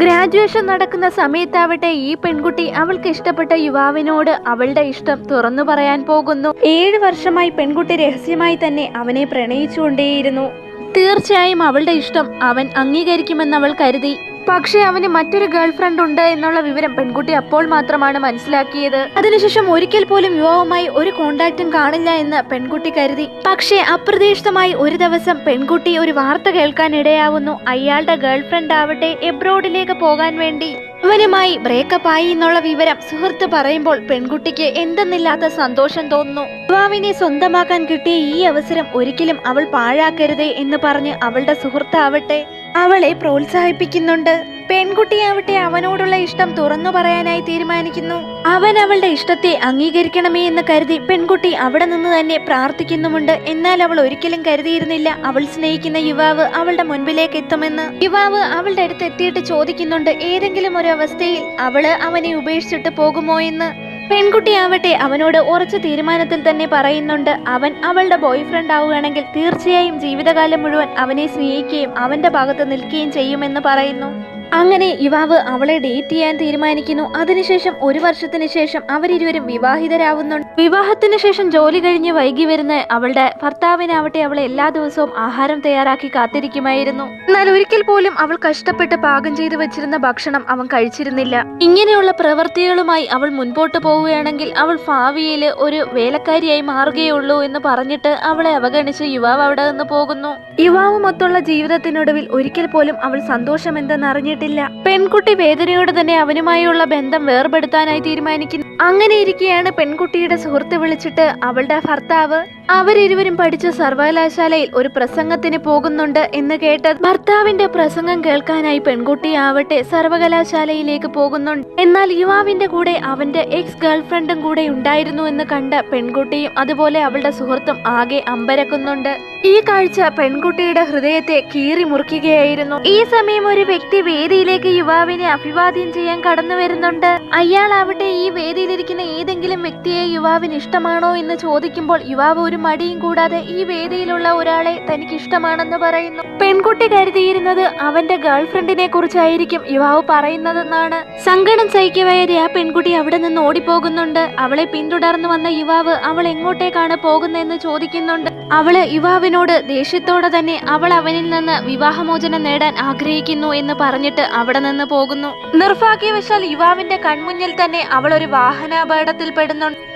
Graduation നടക്കുന്ന സമയത്താവട്ടെ ഈ പെൺകുട്ടി അവൾക്ക് ഇഷ്ടപ്പെട്ട യുവാവിനോട് അവളുടെ ഇഷ്ടം തുറന്നു പറയാൻ പോകുന്നു. ഏഴ് വർഷമായി പെൺകുട്ടി രഹസ്യമായി തന്നെ അവനെ പ്രണയിച്ചുകൊണ്ടേയിരുന്നു. തീർച്ചയായും അവളുടെ ഇഷ്ടം അവൻ അംഗീകരിക്കുമെന്ന് അവൾ കരുതി. പക്ഷേ അവന് മറ്റൊരു ഗേൾഫ്രണ്ട് ഉണ്ട് എന്നുള്ള വിവരം പെൺകുട്ടി അപ്പോൾ മാത്രമാണ് മനസ്സിലാക്കിയത്. അതിനുശേഷം ഒരിക്കൽ പോലും യുവാവുമായി ഒരു കോണ്ടാക്റ്റും കാണില്ല എന്ന് പെൺകുട്ടി കരുതി. പക്ഷേ അപ്രതീക്ഷിതമായി ഒരു ദിവസം പെൺകുട്ടി ഒരു വാർത്ത കേൾക്കാൻ ഇടയാവുന്നു. അയാളുടെ ഗേൾഫ്രണ്ട് ആവട്ടെ എബ്രോഡിലേക്ക് പോകാൻ വേണ്ടി. അവനുമായി ബ്രേക്കപ്പ് ആയി എന്നുള്ള വിവരം സുഹൃത്ത് പറയുമ്പോൾ പെൺകുട്ടിക്ക് എന്തെന്നില്ലാത്ത സന്തോഷം തോന്നുന്നു. യുവാവിനെ സ്വന്തമാക്കാൻ കിട്ടിയ ഈ അവസരം ഒരിക്കലും അവൾ പാഴാക്കരുതേ എന്ന് പറഞ്ഞ് അവളുടെ സുഹൃത്താവട്ടെ. അവളെ പ്രോത്സാഹിപ്പിക്കുന്നുണ്ട്. പെൺകുട്ടിയാവട്ടെ അവനോടുള്ള ഇഷ്ടം തുറന്നു പറയാനായി തീരുമാനിക്കുന്നു. അവൻ അവളുടെ ഇഷ്ടത്തെ അംഗീകരിക്കണമേ എന്ന് കരുതി പെൺകുട്ടി അവിടെ നിന്ന് തന്നെ പ്രാർത്ഥിക്കുന്നുമുണ്ട്. എന്നാൽ അവൾ ഒരിക്കലും കരുതിയിരുന്നില്ല അവൾ സ്നേഹിക്കുന്ന യുവാവ് അവളുടെ മുൻപിലേക്ക് എത്തുമെന്ന്. യുവാവ് അവളുടെ അടുത്ത് എത്തിയിട്ട് ചോദിക്കുന്നുണ്ട് ഏതെങ്കിലും ഒരു അവസ്ഥയിൽ അവൾ അവനെ ഉപേക്ഷിച്ചിട്ട് പോകുമോ എന്ന്? പെൺകുട്ടിയാവട്ടെ അവനോട് ഉറച്ച തീരുമാനത്തിൽ തന്നെ പറയുന്നുണ്ട്. അവൻ അവളുടെ ബോയ്ഫ്രണ്ട് ആവുകയാണെങ്കിൽ തീർച്ചയായും ജീവിതകാലം മുഴുവൻ അവനെ സ്നേഹിക്കുകയും അവന്റെ ഭാഗത്ത് നിൽക്കുകയും ചെയ്യുമെന്ന് പറയുന്നു. അങ്ങനെ യുവാവ് അവളെ ഡേറ്റ് ചെയ്യാൻ തീരുമാനിക്കുന്നു. അതിനുശേഷം ഒരു വർഷത്തിന് ശേഷം അവരിരുവരും വിവാഹിതരാവുന്നുണ്ട്. വിവാഹത്തിന് ശേഷം ജോലി കഴിഞ്ഞ് വൈകി വരുന്ന അവളുടെ ഭർത്താവിനാവട്ടെ അവളെ എല്ലാ ദിവസവും ആഹാരം തയ്യാറാക്കി കാത്തിരിക്കുമായിരുന്നു. എന്നാൽ ഒരിക്കൽ പോലും അവൾ കഷ്ടപ്പെട്ട് പാകം ചെയ്തു വെച്ചിരുന്ന ഭക്ഷണം അവൻ കഴിച്ചിരുന്നില്ല. ഇങ്ങനെയുള്ള പ്രവൃത്തികളുമായി അവൾ മുൻപോട്ട് പോവുകയാണെങ്കിൽ അവൾ ഭാവിയിൽ ഒരു വേലക്കാരിയായി മാറുകയുള്ളൂ എന്ന് പറഞ്ഞിട്ട് അവളെ അവഗണിച്ച് യുവാവ് അവിടെ നിന്ന് പോകുന്നു. യുവാവ് യുവാവുമൊത്തുള്ള ജീവിതത്തിനൊടുവിൽ ഒരിക്കൽ പോലും അവൾ സന്തോഷം എന്തെന്ന് അറിഞ്ഞിട്ടില്ല പെൺകുട്ടി വേദനയോട് തന്നെ അവനുമായുള്ള ബന്ധം വേർപെടുത്താനായി തീരുമാനിക്കുന്നു. അങ്ങനെ ഇരിക്കെയാണ് പെൺകുട്ടിയുടെ സുഹൃത്ത് വിളിച്ചിട്ട് അവളുടെ ഭർത്താവ് അവരിരുവരും പഠിച്ച സർവകലാശാലയിൽ ഒരു പ്രസംഗത്തിന് പോകുന്നുണ്ട് എന്ന് കേട്ട് ഭർത്താവിന്റെ പ്രസംഗം കേൾക്കാനായി പെൺകുട്ടി ആവട്ടെ സർവകലാശാലയിലേക്ക് പോകുന്നുണ്ട്. എന്നാൽ യുവാവിന്റെ കൂടെ അവന്റെ എക്സ് ഗേൾഫ്രണ്ടും കൂടെ ഉണ്ടായിരുന്നു എന്ന് കണ്ട് പെൺകുട്ടിയും അതുപോലെ അവളുടെ സുഹൃത്തും ആകെ അമ്പരക്കുന്നുണ്ട്. ഈ കാഴ്ച പെൺകുട്ടിയുടെ ഹൃദയത്തെ കീറി മുറിക്കുകയായിരുന്നു. ഈ സമയം ഒരു വ്യക്തി വേദിയിലേക്ക് യുവാവിനെ അഭിവാദ്യം ചെയ്യാൻ കടന്നു വരുന്നുണ്ട് അയാൾ അയാളാവട്ടെ ഈ വേദിയിലിരിക്കുന്ന ഏതെങ്കിലും വ്യക്തിയെ യുവാവിന് ഇഷ്ടമാണോ എന്ന് ചോദിക്കുമ്പോൾ യുവാവ് ഒരു മടിയും കൂടാതെ ഈ വേദിയിലുള്ള ഒരാളെ തനിക്ക് ഇഷ്ടമാണെന്ന് പറയുന്നു. പെൺകുട്ടി കരുതിയിരുന്നത് അവന്റെ ഗേൾഫ്രണ്ടിനെ കുറിച്ചായിരിക്കും യുവാവ് പറയുന്നതെന്നാണ്. സങ്കടം സഹിക്കവയതെ ആ പെൺകുട്ടി അവിടെ നിന്ന് ഓടിപ്പോകുന്നുണ്ട്. അവളെ പിന്തുടർന്നു വന്ന യുവാവ് അവൾ എങ്ങോട്ടേക്കാണ് പോകുന്നതെന്ന് ചോദിക്കുന്നുണ്ട്. അവൾ യുവാവിനോട് ദേഷ്യത്തോടെ തന്നെ അവൾ അവനിൽ നിന്ന് വിവാഹമോചനം നേടാൻ ആഗ്രഹിക്കുന്നു എന്ന് പറഞ്ഞിട്ട് അവിടെ നിന്ന് പോകുന്നു. നിർഭാഗ്യവശാൽ യുവാവിന്റെ കൺമുന്നിൽ തന്നെ അവൾ ഒരു വാഹനാപകടത്തിൽ പെടുന്നുണ്ട്